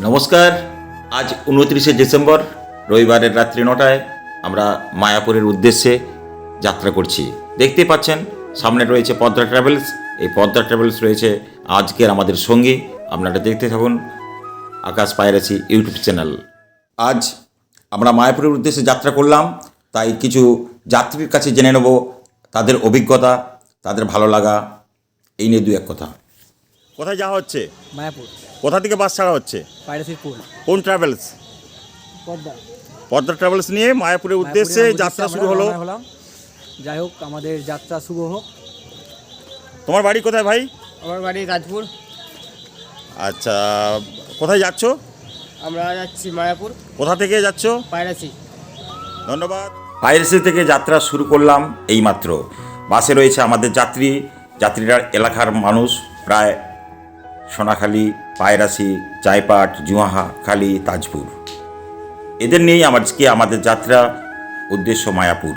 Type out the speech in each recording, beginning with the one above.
নমস্কার। আজ উনত্রিশে ডিসেম্বর রবিবারের রাত্রি নটায় আমরা মায়াপুরের উদ্দেশ্যে যাত্রা করছি। দেখতেই পাচ্ছেন সামনে রয়েছে পদ্মা ট্রাভেলস। এই পদ্মা ট্রাভেলস রয়েছে আজকের আমাদের সঙ্গী। আপনারা দেখতে থাকুন আকাশ পায়রাসি ইউটিউব চ্যানেল। আজ আমরা মায়াপুরের উদ্দেশ্যে যাত্রা করলাম তাই কিছু যাত্রীর কাছে জেনে নেব তাদের অভিজ্ঞতা তাদের ভালো লাগা। এই নিয়ে দু এক কথা। কোথায় যাওয়া হচ্ছে? মায়াপুর। কোথা থেকে বাস ছাড়া হচ্ছে? কোন ট্রাভেলস পদ্মা। ট্রাভেলস নিয়ে মায়াপুরের উদ্দেশ্যে যাত্রা শুরু হলো। যাই হোক আমাদের যাত্রা শুভ হোক। তোমার বাড়ি কোথায় ভাই? আমার বাড়ি রাজপুর। আচ্ছা কোথায় যাচ্ছ? আমরা যাচ্ছি মায়াপুর। কোথা থেকে যাচ্ছ? পায়রাসি ধন্যবাদ। পাইরেসি থেকে যাত্রা শুরু করলাম এইমাত্র। বাসে রয়েছে আমাদের যাত্রী। যাত্রীরা এলাকার মানুষ প্রায় সোনাখালী পায়রাসি চাইপাট জুয়াহা খালি তাজপুর। এদের নিয়েই আজকে আমাদের যাত্রা উদ্দেশ্য মায়াপুর।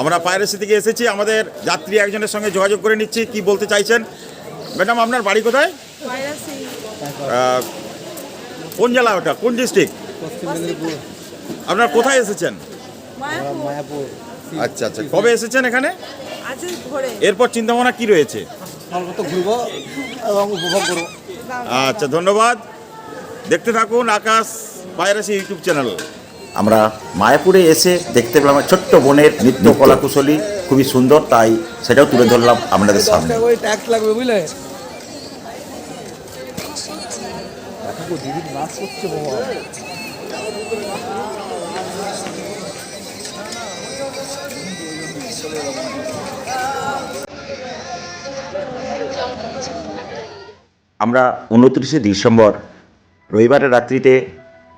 আমরা পায়রাসি থেকে এসেছি আমাদের যাত্রী একজনের সঙ্গে যোগাযোগ করে নিচ্ছি কি বলতে চাইছেন? ম্যাডাম আপনার বাড়ি কোথায়? কোন জেলা ওটা? কোন ডিস্ট্রিক্ট? আপনার কোথায় এসেছেন? মায়াপুর। মায়াপুর। আচ্ছা আচ্ছা। কবে এসেছেন এখানে? এরপর চিন্তা ভাবনা কি রয়েছে? ঘুরবো এবং উপভোগ করব। আচ্ছা ধন্যবাদ। দেখতে থাকুন আকাশ পায়রাসি ইউটিউব চ্যানেল। আমরা মায়াপুরে এসে দেখতে পেলাম ছোট্ট বোনের নৃত্য কলাকুশলী। খুবই সুন্দর তাই সেটাও তুলে ধরলাম আপনাদের সামনে। ওই ট্যাক্স লাগবে বুঝলে? দিদির নাচ করছে বাবা। আমরা উনত্রিশে ডিসেম্বর, রবিবারের রাত্রিতে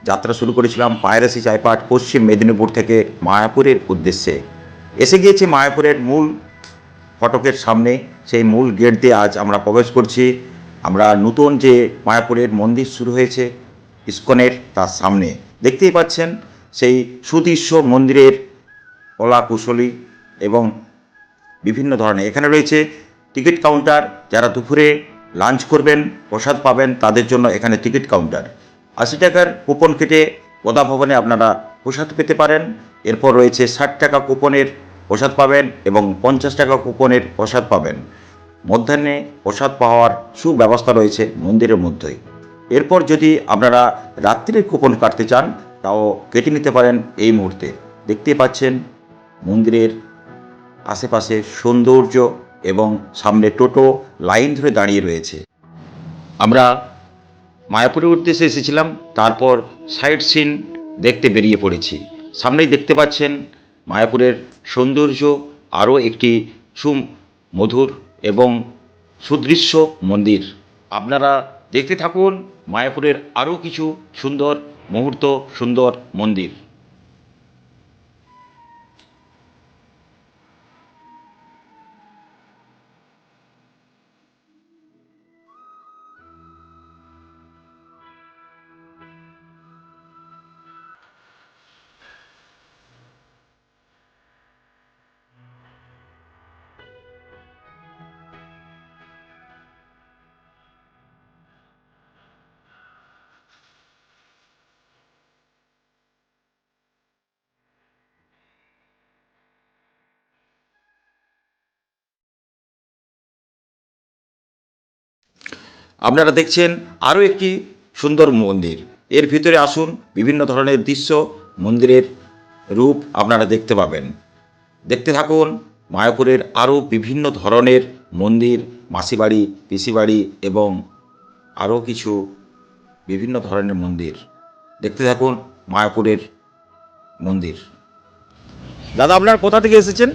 যাত্রা শুরু করেছিলাম পায়রাসি চাইপাট পশ্চিম মেদিনীপুর থেকে মায়াপুরের উদ্দেশ্যে। এসে গিয়েছে মায়াপুরের মূল ফটকের সামনে। সেই মূল গেট দিয়ে আজ আমরা প্রবেশ করছি। আমরা নতুন যে মায়াপুরের মন্দির শুরু হয়েছে, ইস্কনের তার সামনে। দেখতেই পাচ্ছেন সেই সুদৃশ্য মন্দিরের কলা কুশলী এবং বিভিন্ন ধরনের। এখানে রয়েছে টিকিট কাউন্টার, যারা দুপুরে লাঞ্চ করবেন, প্রসাদ পাবেন, তাদের জন্য এখানে টিকিট কাউন্টার। আশি টাকার কুপন কেটে পদা ভবনে আপনারা প্রসাদ পেতে পারেন। এরপর রয়েছে ষাট টাকা কুপনের প্রসাদ পাবেন এবং পঞ্চাশ টাকা কুপনের প্রসাদ পাবেন। মধ্যাহ্নে প্রসাদ পাওয়ার সুব্যবস্থা রয়েছে মন্দিরের মধ্যেই এরপর যদি আপনারা রাত্রির কুপন কাটতে চান, তাও কেটে নিতে পারেন এই মুহূর্তে। দেখতে পাচ্ছেন মন্দিরের আশেপাশে সৌন্দর্য এবং সামনে টোটো লাইন ধরে দাঁড়িয়ে রয়েছে। আমরা মায়াপুরের উদ্দেশ্যে এসেছিলাম, তারপর সাইড সিন দেখতে বেরিয়ে পড়েছি। সামনেই দেখতে পাচ্ছেন মায়াপুরের সৌন্দর্য আরও একটি সুমধুর এবং সুদৃশ্য মন্দির। আপনারা দেখতে থাকুন মায়াপুরের আরও কিছু সুন্দর মুহূর্ত, সুন্দর মন্দির। আপনারা দেখছেন আরও একটি সুন্দর মন্দির। এর ভিতরে আসুন বিভিন্ন ধরনের দৃশ্য মন্দিরের রূপ আপনারা দেখতে পাবেন। দেখতে থাকুন মায়াপুরের আরও বিভিন্ন ধরনের মন্দির মাসিবাড়ি পিসিবাড়ি এবং আরও কিছু বিভিন্ন ধরনের মন্দির। দেখতে থাকুন মায়াপুরের মন্দির। দাদা আপনার কোথা থেকে এসেছেন?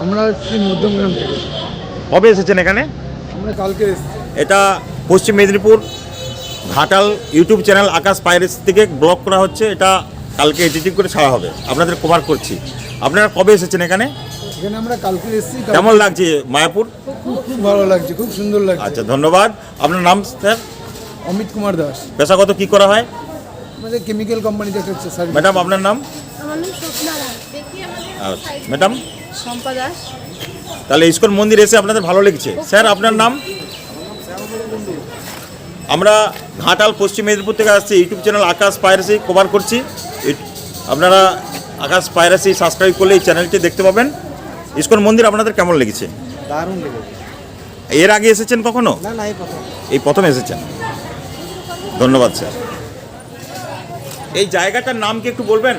আমরা মধ্যমগ্রাম থেকে। কবে এসেছেন এখানে? আমরা কালকে এসেছি। এটা পশ্চিম মেদিনীপুর ঘাটাল ইউটিউব চ্যানেল আকাশ পাইরেস থেকে ব্লক করা হচ্ছে। এটা কালকে এডিটিং করে ছাড়া হবে। আপনাদের কভার করছি। আপনারা কবে এসেছেন এখানে? এখানে আমরা কালকে এসেছি কেমন লাগছে মায়াপুর? খুব ভালো লাগছে খুব সুন্দর লাগছে। আচ্ছা ধন্যবাদ। আপনার নাম স্যার? অমিত কুমার দাস। পেশাগত কি করা হয়? আমাদের কেমিক্যাল কোম্পানিতে একটা সার্ভিস ম্যাডাম আপনার নাম? আচ্ছা, ম্যাডাম? শম্পা দাস। তাহলে ইস্কন মন্দির এসে আপনাদের ভালো লেগেছে। স্যার আপনার নাম? আমরা ঘাটাল পশ্চিম মেদিনীপুর থেকে আসছি। ইউটিউব চ্যানেল আকাশ পায়রাসি কভার করছি। আপনারা আকাশ পায়রাসি সাবস্ক্রাইব করলে এই চ্যানেলটি দেখতে পাবেন। ইস্কন মন্দির আপনাদের কেমন লেগেছে? দারুণ লেগেছে। এর আগে এসেছেন কখনো? না না এই প্রথম। এই প্রথম এসেছেন। ধন্যবাদ স্যার। এই জায়গাটার নাম কি একটু বলবেন?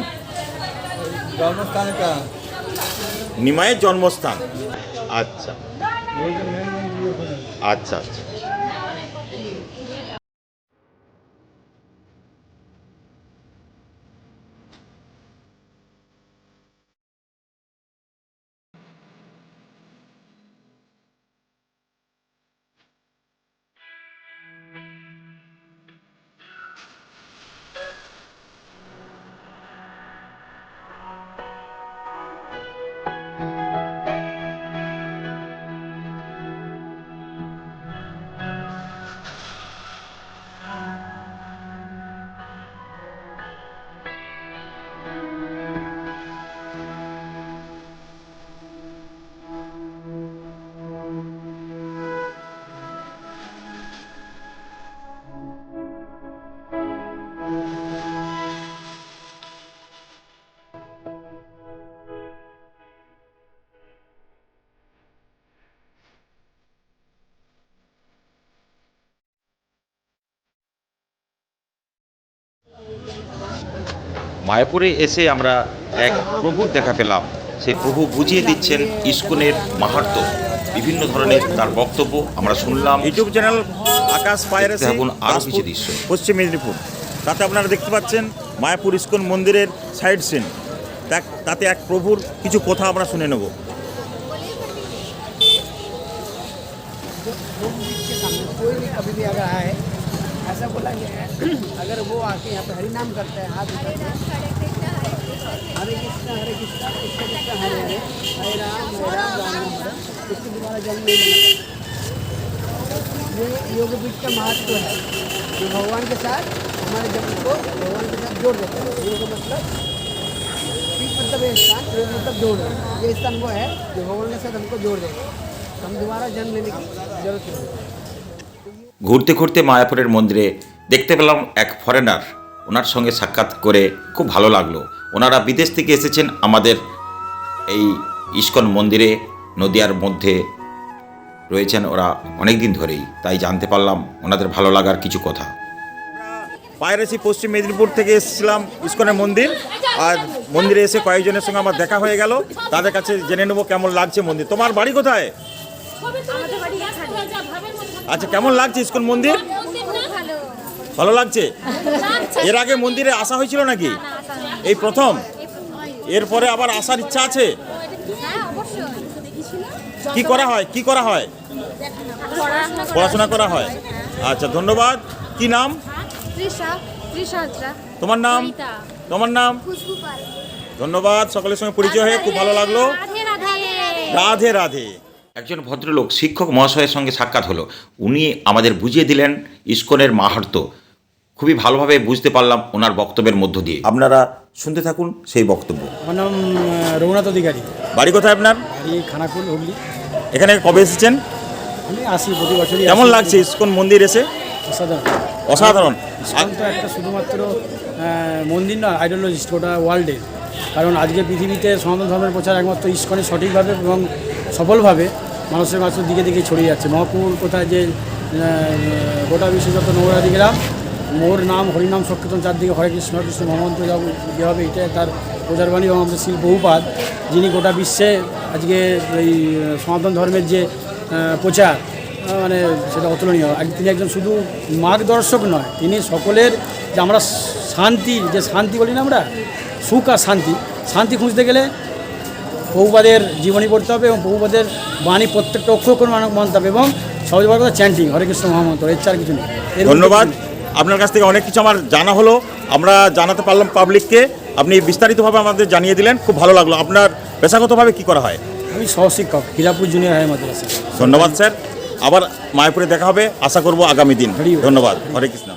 নিমায়ের জন্মস্থান। আচ্ছা। আচ্ছা আচ্ছা। মায়াপুরে এসে আমরা এক প্রভুর দেখা পেলাম সেই প্রভু বুঝিয়ে দিচ্ছেন ইস্কনের মাহাত্ম বিভিন্ন ধরনের তার বক্তব্য আমরা শুনলাম ইউটিউব চ্যানেল আকাশ পায়রাসি দেখতে থাকুন আরো দাসপুর, কিছু দৃশ্য। পশ্চিম মেদিনীপুর তাতে আপনারা দেখতে পাচ্ছেন মায়াপুর ইস্কন মন্দিরের সাইড সিন তাতে এক প্রভুর কিছু কথা আমরা শুনে নেব के सामने कोई भी कभी भी अगर आए ऐसा बोला गया है। अगर वो आके यहाँ पे हरि नाम करते हैं, हाथ हरे कृष्ण हरे कृष्ण कृष्ण कृष्ण हरे हरे हरे राम हरे राम राम हरे इसके द्वारा जन्म नहीं ये योग पीठ का महत्व है। जो भगवान के साथ, हमारे जन्म को भगवान के साथ जोड़ देता है। योग मतलब मतलब ये स्थान योग मतलब जोड़ ये स्थान वो है जो भगवान के साथ हमको जोड़ देगा। हम दोबारा जन्म लेने की ज़रूरत नहीं है। ঘুরতে ঘুরতে মায়াপুরের মন্দিরে দেখতে পেলাম এক ফরেনার ওনার সঙ্গে সাক্ষাৎ করে খুব ভালো লাগল। ওনারা বিদেশ থেকে এসেছেন আমাদের এই ইস্কন মন্দিরে, নদিয়ার মধ্যে রয়েছেন ওরা অনেক দিন ধরেই। তাই জানতে পারলাম ওনাদের ভালো লাগার কিছু কথা। পায়রাসি পশ্চিম মেদিনীপুর থেকে এসেছিলাম ইস্কনের মন্দির। আর মন্দিরে এসে কয়েকজনের সঙ্গে আমার দেখা হয়ে গেল। তাদের কাছে জেনে নেব কেমন লাগছে মন্দির। তোমার বাড়ি কোথায়। আচ্ছা কেমন লাগছে ইস্কন মন্দির? ভালো লাগছে? এর আগে মন্দিরে আসা হয়েছিল নাকি? এই প্রথম? এরপরে আবার আসার ইচ্ছা আছে? হ্যাঁ কি করা হয়? কি করা হয়? পড়াশোনা করা হয়? আচ্ছা ধন্যবাদ। কি নাম? তৃষা তৃষা হাজরা। তোমার নাম? তোমার নাম? ধন্যবাদ সকলের সঙ্গে পরিচয় হয়ে খুব ভালো লাগল। রাধে রাধে। একজন ভদ্রলোক শিক্ষক মহাশয়ের সঙ্গে সাক্ষাৎ হলো। উনি আমাদের বুঝিয়ে দিলেন ইস্কনের মাহাত্ম খুবই ভালোভাবে বুঝতে পারলাম ওনার বক্তব্যের মধ্য দিয়ে। আপনারা শুনতে থাকুন সেই বক্তব্য। আমার নাম রঘুনাথ অধিকারী। বাড়ি কোথায় আপনার? বাড়ি খানাকুল হুগলি। এখানে কবে এসেছেন? আমি আসি প্রতি বছরই কেমন লাগছে ইস্কন মন্দির এসে? অসাধারণ। অসাধারণ। ইসকন তো একটা শুধুমাত্র মন্দির নয় আইডিওলজিস্ট ওটা ওয়ার্ল্ডের কারণ আজকে পৃথিবীতে সনাতন ধর্মের প্রচার একমাত্র ইস্কনে সঠিকভাবে এবং সফলভাবে মানুষের মানুষের দিকে দিকে ছড়িয়ে যাচ্ছে। মহাপুর কোথায় যে গোটা বিশ্বে যত মোর নাম হরিনাম সংকীর্তন চারদিকে হরে কৃষ্ণ কৃষ্ণ মহামন্ত্র যাব হবে, এটাই তার প্রচারবাণী এবং আমাদের শিল বহুপাদ যিনি গোটা বিশ্বে আজকে এই সনাতন ধর্মের যে প্রচার মানে সেটা অতুলনীয়। তিনি একজন শুধু মার্গদর্শক নয়, তিনি সকলের যে আমরা শান্তি যে শান্তি বলি না আমরা সুখ আর শান্তি। শান্তি খুঁজতে গেলে বহুবাদের জীবনী পড়তে হবে এবং বহুবাদের বাণী প্রত্যেকটা অক্ষর করে মানুষ মানতে হবে এবং সহজ কথা চ্যান্টিং হরে কৃষ্ণ মহামন্ত্র এর চার কিছু নেই। ধন্যবাদ। আপনার কাছ থেকে অনেক কিছু আমার জানা হলো। আমরা জানাতে পারলাম পাবলিককে আপনি বিস্তারিতভাবে আমাদের জানিয়ে দিলেন। খুব ভালো লাগল। আপনার পেশাগতভাবে কি করা হয়? আমি সহশিক্ষক হীরাপুর জুনিয়র হাই মাদ্রাসা। ধন্যবাদ স্যার আবার মায়াপুরে দেখা হবে। আশা করব আগামী দিন। ধন্যবাদ। হরে কৃষ্ণ।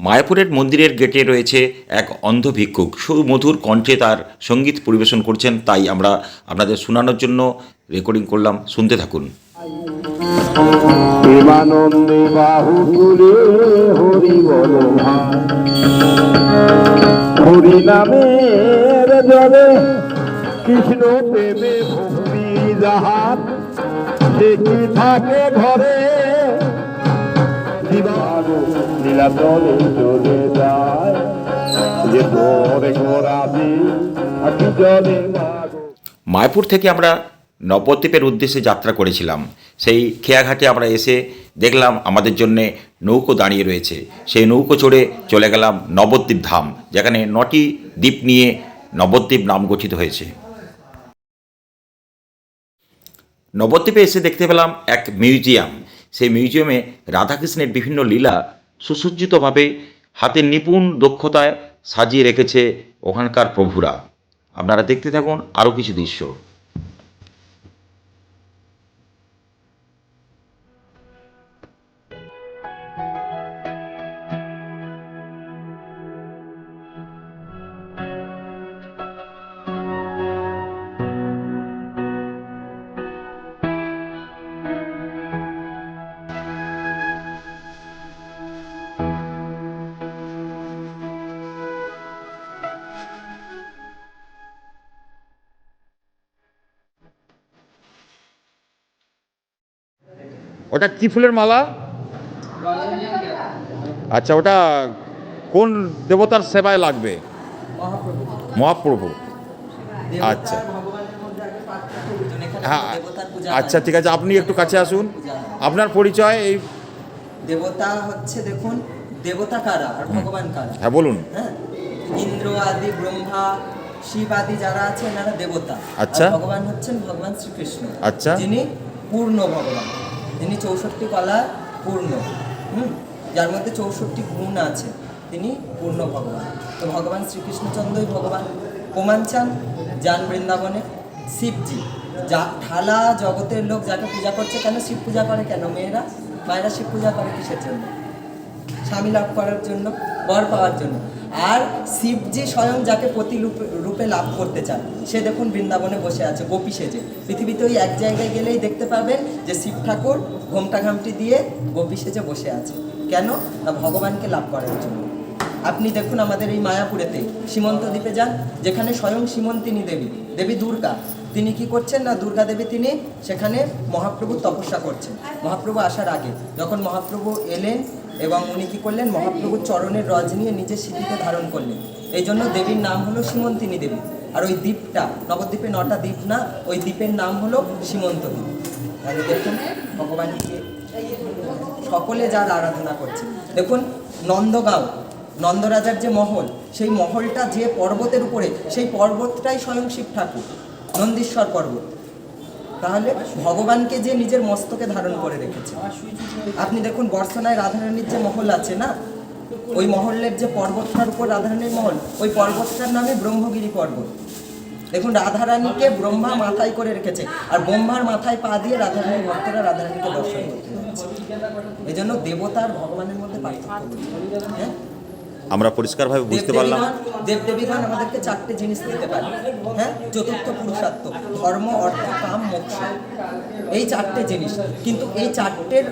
মায়াপুরের মন্দিরের গেটে রয়েছে এক অন্ধ ভিক্ষুক। সুমধুর কণ্ঠে তার সংগীত পরিবেশন করছেন, তাই আমরা আপনাদের শোনানোর জন্য রেকর্ডিং করলাম। শুনতে থাকুন। থাকে ঘরে? জীবাণু নীলাচলে চলে যায়। যে তোরে মাগো। মায়াপুর থেকে আমরা নবদ্বীপের উদ্দেশ্যে যাত্রা করেছিলাম। সেই খেয়াঘাটে আমরা এসে দেখলাম আমাদের জন্যে নৌকো দাঁড়িয়ে রয়েছে। সেই নৌকো চড়ে চলে গেলাম নবদ্বীপ ধাম, যেখানে নটি দ্বীপ নিয়ে নবদ্বীপ নাম গঠিত হয়েছে। নবদ্বীপে এসে দেখতে পেলাম এক মিউজিয়াম। সেই মিউজিয়ামে রাধাকৃষ্ণের বিভিন্ন লীলা সুসজ্জিতভাবে হাতের নিপুণ দক্ষতায় সাজিয়ে রেখেছে ওখানকার প্রভুরা। আপনারা দেখতে থাকুন আরও কিছু দৃশ্য। ওটা কি ফুলের মালা? আচ্ছা ওটা কোন দেবতার সেবায় লাগবে? মহাপ্রভু। আচ্ছা। হ্যাঁ আচ্ছা ঠিক আছে আপনি একটু কাছে আসুন। আপনার পরিচয় এই দেবতা হচ্ছে দেখুন দেবতা কারা আর ভগবান কারা? হ্যাঁ বলুন। হ্যাঁ ইন্দ্র আদি ব্রহ্মা শিব আদি যারা আছে এনারা দেবতা। আচ্ছা। ভগবান হচ্ছেন ভগবান শ্রীকৃষ্ণ। আচ্ছা। যিনি পূর্ণ ভগবান। যিনি চৌষট্টি কলা পূর্ণ, হুম? যার মধ্যে চৌষট্টি গুণ আছে, তিনি পূর্ণ ভগবান। তো ভগবান শ্রীকৃষ্ণচন্দ্রই ভগবান। প্রমাণ চান, যান বৃন্দাবনে। শিবজি, যা ঢালা জগতের লোক যাকে পূজা করছে, কেন শিব পূজা করে, কেন মেয়েরা? মায়েরা শিব পূজা করে কিসের জন্য? স্বামী লাভ করার জন্য, বর পাওয়ার জন্য। আর শিবজি স্বয়ং যাকে প্রতি রূপে- লাভ করতে চান। সে দেখুন বৃন্দাবনে বসে আছে, গোপী সেজে। পৃথিবীতে ওই এক জায়গায় গেলেই দেখতে পাবেন যে শিব ঠাকুর ঘোমটা ঘামটি দিয়ে গোপী সেজে বসে আছে। কেন? না ভগবানকে লাভ করার জন্য। আপনি দেখুন আমাদের এই মায়াপুরেতে সীমন্ত দ্বীপে যান, যেখানে স্বয়ং সীমন্তিনী দেবী দেবী দুর্গা। তিনি কি করছেন না দুর্গা দেবী তিনি? সেখানে মহাপ্রভু তপস্যা করছেন। মহাপ্রভু আসার আগে যখন মহাপ্রভু এলেন এবং উনি কি করলেন? মহাপ্রভুর চরণের রজ নিয়ে নিজের স্মৃতিতে ধারণ করলেন। এই জন্য দেবীর নাম হলো সীমন্তিনী দেবী। আর ওই দ্বীপটা, নবদ্বীপে নটা দ্বীপ না, ওই দ্বীপের নাম হলো সীমন্ত দ্বীপ তাহলে দেখুন ভগবানকে সকলে যার আরাধনা করছে। দেখুন, নন্দগাঁও, নন্দরাজার যে মহল, সেই মহলটা যে পর্বতের উপরে, সেই পর্বতটাই স্বয়ং শিব ঠাকুর, নন্দীশ্বর পর্বত। তাহলে ভগবানকে যে নিজের মস্তকে ধারণ করে রেখেছে। আপনি দেখুন, বর্ষনায় রাধারানীর যে মহল আছে না, ওই মহলের যে পর্বতটার উপর রাধারানীর মহল, ওই পর্বতটার নামে ব্রহ্মগিরি পর্বত। দেখুন, রাধারানীকে ব্রহ্মা মাথায় করে রেখেছে, আর ব্রহ্মার মাথায় পা দিয়ে রাধারানীর ভক্তরা রাধারানীকে দর্শন করতে এই জন্য দেবতা আর ভগবানের মধ্যে পার্থক্য হ্যাঁ? আমরা পরিষ্কারভাবে বুঝতে পারলাম। দেবদেবীগণ- আমাদেরকে চারটে জিনিস দিতে পারে হ্যাঁ? চতুর্থ পুরুষার্থ ধর্ম অর্থ কাম মোক্ষ। এই চারটে জিনিস। কিন্তু এই চারটের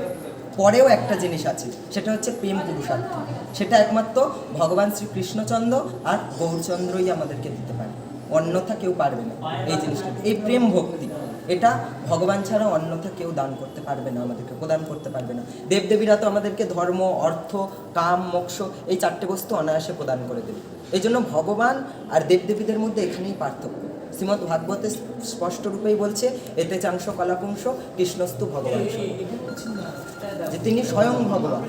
পরেও একটা জিনিস আছে সেটা হচ্ছে প্রেম পুরুষার্থ। সেটা একমাত্র ভগবান শ্রীকৃষ্ণচন্দ্র আর গৌরচন্দ্রই আমাদেরকে দিতে পারে। অন্যথা কেউ পারবে না এই জিনিসটা। এই প্রেম ভক্তি। এটা ভগবান ছাড়া অন্যথা কেউ দান করতে পারবে না, আমাদেরকে প্রদান করতে পারবে না। দেবদেবীরা তো আমাদেরকে ধর্ম, অর্থ, কাম, মোক্ষ এই চারটে বস্তু অনায়াসে প্রদান করে দেবে। এই জন্য ভগবান আর দেবদেবীদের মধ্যে এখানেই পার্থক্য। শ্রীমৎ ভাগবতে স্পষ্ট রূপেই বলছে, এতে চাংশ কলাপুংস, কৃষ্ণস্তু ভগবান যে তিনি স্বয়ং ভগবান।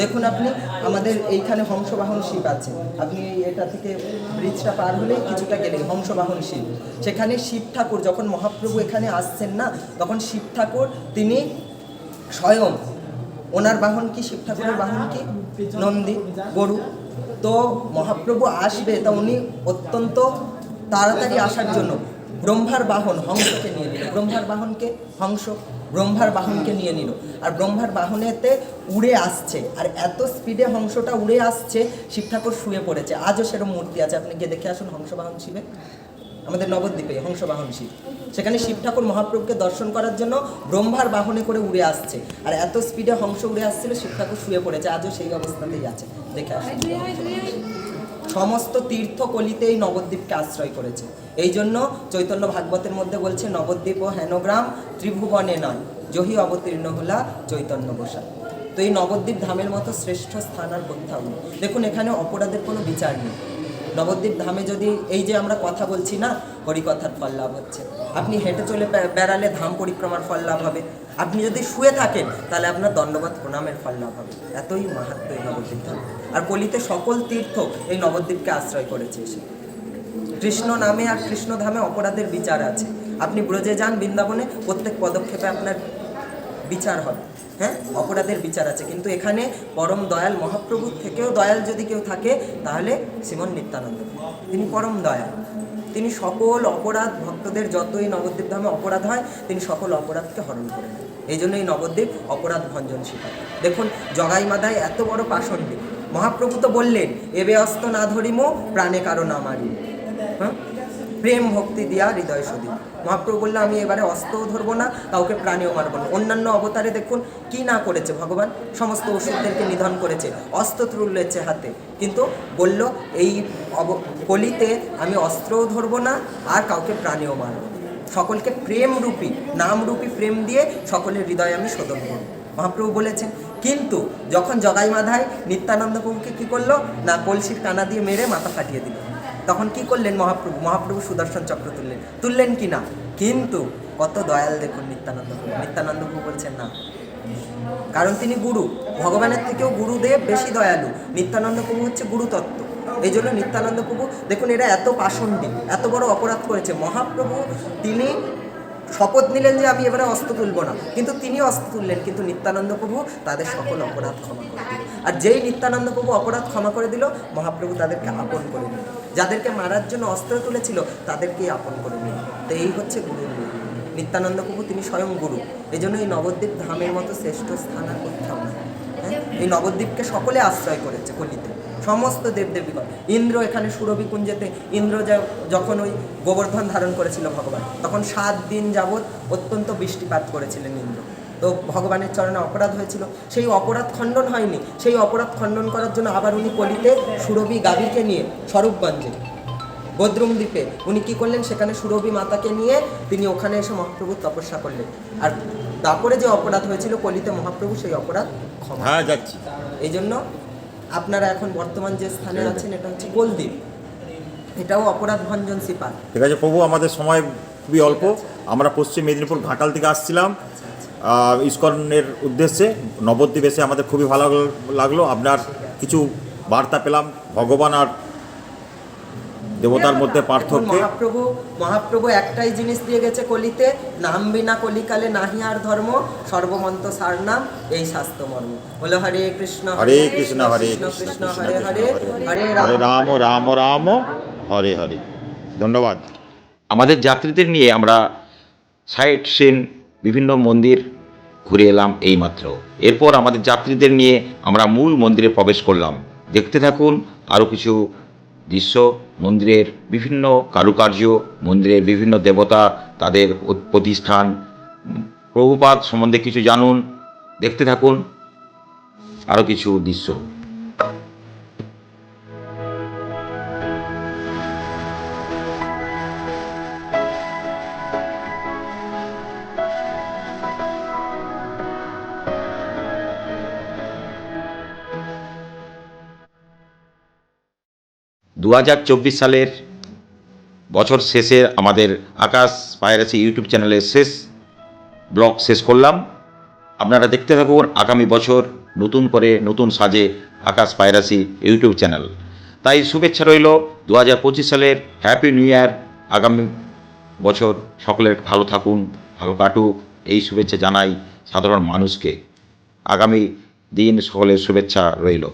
দেখুন আপনি, আমাদের এইখানে হংসবাহন শিব আছে। আপনি এটা থেকে ব্রিজটা পার হলেই কিছুটা গেলে হংসবাহন শিব সেখানে শিব ঠাকুর যখন মহাপ্রভু এখানে আসছেন না, তখন শিব ঠাকুর তিনি স্বয়ং, ওনার বাহন কি, শিব ঠাকুরের বাহন কি? নন্দী, গরু। তো মহাপ্রভু আসবে, তা উনি অত্যন্ত তাড়াতাড়ি আসার জন্য ব্রহ্মার বাহন, হংসকে নিয়ে ব্রহ্মার বাহনকে হংস। ব্রহ্মার বাহনকে নিয়ে নিল। আর ব্রহ্মার বাহনেতে উড়ে আসছে। আর এত স্পিডে হংসটা উড়ে আসছে, শিব ঠাকুর শুয়ে পড়েছে। আজও সেরকম মূর্তি আছে। আপনি গিয়ে দেখে আসুন হংসবাহন শিবে আমাদের নবদ্বীপে হংসবাহন শিব। সেখানে শিব ঠাকুর মহাপ্রভুকে দর্শন করার জন্য ব্রহ্মার বাহনে করে উড়ে আসছে। আর এত স্পিডে হংস উড়ে আসছিল, শিব ঠাকুর শুয়ে পড়েছে। আজও সেই অবস্থাতেই আছে। দেখে আসুন সমস্ত তীর্থ কলিতে এই নবদ্বীপকে আশ্রয় করেছে। এই জন্য চৈতন্য ভাগবতের মধ্যে বলছে, নবদ্বীপ ও হেনগ্রাম ত্রিভুবনে নয় জহি অবতীর্ণ হলা চৈতন্য বসা। তো এই নবদ্বীপ ধামের মতো শ্রেষ্ঠ স্থান আর কোথাও নেই। দেখুন, এখানে অপরাধের কোনো বিচার নেই। নবদ্বীপ ধামে যদি এই যে আমরা কথা বলছি না, হরিকথার ফল লাভ হচ্ছে। আপনি হেঁটে চলে বেড়ালে ধাম পরিক্রমার ফল লাভ হবে। আপনি যদি শুয়ে থাকেন, তাহলে আপনার দণ্ডবাদ প্রণামের ফল লাভ হবে। এতই মাহাত্ম এই নবদ্বীপ ধাম আর কলিতে সকল তীর্থ এই নবদ্বীপকে আশ্রয় করেছে এসে। কৃষ্ণ নামে আর কৃষ্ণ ধামে অপরাধের বিচার আছে। আপনি ব্রজে যান বৃন্দাবনে, প্রত্যেক পদক্ষেপে আপনার বিচার হবে। হ্যাঁ অপরাধের বিচার আছে। কিন্তু এখানে পরম দয়াল মহাপ্রভুর থেকেও দয়াল যদি কেউ থাকে, তাহলে শ্রীমন নিত্যানন্দ। তিনি পরম দয়াল। তিনি সকল অপরাধ ভক্তদের যতই নবদ্বীপ ধামে অপরাধ হয়, তিনি সকল অপরাধকে হরণ করে জন্য এই নবদ্বীপ অপরাধ ভঞ্জন শিকার দেখুন, জগাই মাদায় এত বড় পাষণ্ডী। মহাপ্রভু তো বললেন, এবে অস্ত না ধরিমো, প্রাণে কারও না মারি হ্যাঁ প্রেম ভক্তি দিয়া হৃদয় সদী মহাপ্রভু বলল আমি এবারে অস্ত্রও ধরবো না, কাউকে প্রাণীও মারবো না। অন্যান্য অবতারে দেখুন, কি না করেছে ভগবান? সমস্ত ওষুধদেরকে নিধন করেছে, অস্ত্র তুলেছে হাতে। কিন্তু বলল, এই অব, কলিতে আমি অস্ত্রও ধরবো না, আর কাউকে প্রাণীও মারবো। সকলকে প্রেমরূপী নামরূপী প্রেম দিয়ে সকলের হৃদয় আমি শোধন করব। মহাপ্রভু বলেছেন, কিন্তু যখন জগাই মাধায় নিত্যানন্দ প্রভুকে কী করল? না কলসির কানা দিয়ে মেরে মাথা ফাটিয়ে দিল। তখন কি করলেন মহাপ্রভু? মহাপ্রভু সুদর্শন চক্র তুললেন। তুললেন কি না? কিন্তু কত দয়াল দেখুন নিত্যানন্দ প্রভু। নিত্যানন্দ প্রভু বলছেন, না। কারণ তিনি গুরু। ভগবানের থেকেও গুরুদেব বেশি দয়ালু। নিত্যানন্দ প্রভু হচ্ছে গুরুতত্ত্ব। এই জন্য নিত্যানন্দ প্রভু, দেখুন এরা এত পাষণ্ডী, এত বড় অপরাধ করেছে। মহাপ্রভু, তিনি শপথ নিলেন যে আমি এবারে অস্ত্র তুলব না। কিন্তু তিনি অস্ত্র তুললেন, কিন্তু নিত্যানন্দ প্রভু তাদের সকল অপরাধ ক্ষমা করে দিল আর যেই নিত্যানন্দ প্রভু অপরাধ ক্ষমা করে দিল, মহাপ্রভু তাদেরকে আপন করে নিল যাদেরকে মারার জন্য অস্ত্র তুলেছিল তাদেরকেই আপন করে নিল তো এই হচ্ছে গুরুর রূপ। নিত্যানন্দ প্রভু তিনি স্বয়ং গুরু। এই জন্য এই নবদ্বীপ ধামের মতো শ্রেষ্ঠ স্থান আর কোথাও নেই। হ্যাঁ? এই নবদ্বীপকে সকলে আশ্রয় করেছে কলিতে। সমস্ত দেবদেবীগণ। ইন্দ্র এখানে সুরভি কুঞ্জেতে, ইন্দ্র যখন ওই গোবর্ধন ধারণ করেছিল ভগবান, তখন সাত দিন যাবৎ অত্যন্ত বৃষ্টিপাত করেছিলেন ইন্দ্র। তো ভগবানের চরণে অপরাধ হয়েছিল। সেই অপরাধ খণ্ডন হয়নি। সেই অপরাধ খণ্ডন করার জন্য আবার উনি কলিতে সুরভি গাভীকে নিয়ে স্বরূপগঞ্জে বদ্রুম দ্বীপে। উনি কি করলেন? সেখানে সুরভি মাতাকে নিয়ে তিনি ওখানে এসে মহাপ্রভু তপস্যা করলেন। আর তারপরে যে অপরাধ হয়েছিল কলিতে মহাপ্রভু সেই অপরাধ ক্ষমা। হ্যাঁ যাচ্ছি। এই জন্য আপনারা এখন বর্তমান যে স্থানে আছেন এটা হচ্ছে গোলদ্বীপ এটাও অপরাধ ভঞ্জন সিপার ঠিক আছে প্রভু আমাদের সময় খুবই অল্প। আমরা পশ্চিম মেদিনীপুর ঘাটাল থেকে আসছিলাম। আহ, ইস্কনের উদ্দেশ্যে নবদ্বীপ এসে আমাদের খুবই ভালো লাগল। আপনার কিছু বার্তা পেলাম ভগবান আর দেবতার মধ্যে পার্থক্য। মহাপ্রভু মহাপ্রভু একটাই জিনিস দিয়ে গেছে কলিতে নাম বিনা কলিকালে নাহি আর ধর্ম সর্বমন্ত সার নাম এই শাস্ত্র মর্ম। বলে হরে কৃষ্ণ হরে কৃষ্ণ হরে কৃষ্ণ হরে হরে হরে। রাম রাম রাম হরে হরে। ধন্যবাদ। আমাদের যাত্রীদের নিয়ে আমরা সাইট সিন বিভিন্ন মন্দির ঘুরে এলাম এইমাত্র। এরপর আমাদের যাত্রীদের নিয়ে আমরা মূল মন্দিরে প্রবেশ করলাম। দেখতে থাকুন আরও কিছু দৃশ্য। মন্দিরের বিভিন্ন কারুকার্য, মন্দিরের বিভিন্ন দেবতা, তাদের প্রতিষ্ঠান। প্রভুপাত সম্বন্ধে কিছু জানুন। দেখতে থাকুন আরও কিছু দৃশ্য। দু হাজার চব্বিশ সালের বছর শেষে আমাদের আকাশ পায়রাসি ইউটিউব চ্যানেলের শেষ ব্লগ শেষ করলাম। আপনারা দেখতে থাকুন আগামী বছর নতুন করে নতুন সাজে আকাশ পায়রাসি ইউটিউব চ্যানেল। তাই শুভেচ্ছা রইল দু হাজার পঁচিশ সালের হ্যাপি নিউ ইয়ার। আগামী বছর সকলের ভালো থাকুন, ভালো কাটুক। এই শুভেচ্ছা জানাই সাধারণ মানুষকে। আগামী দিন সকলের শুভেচ্ছা রইল।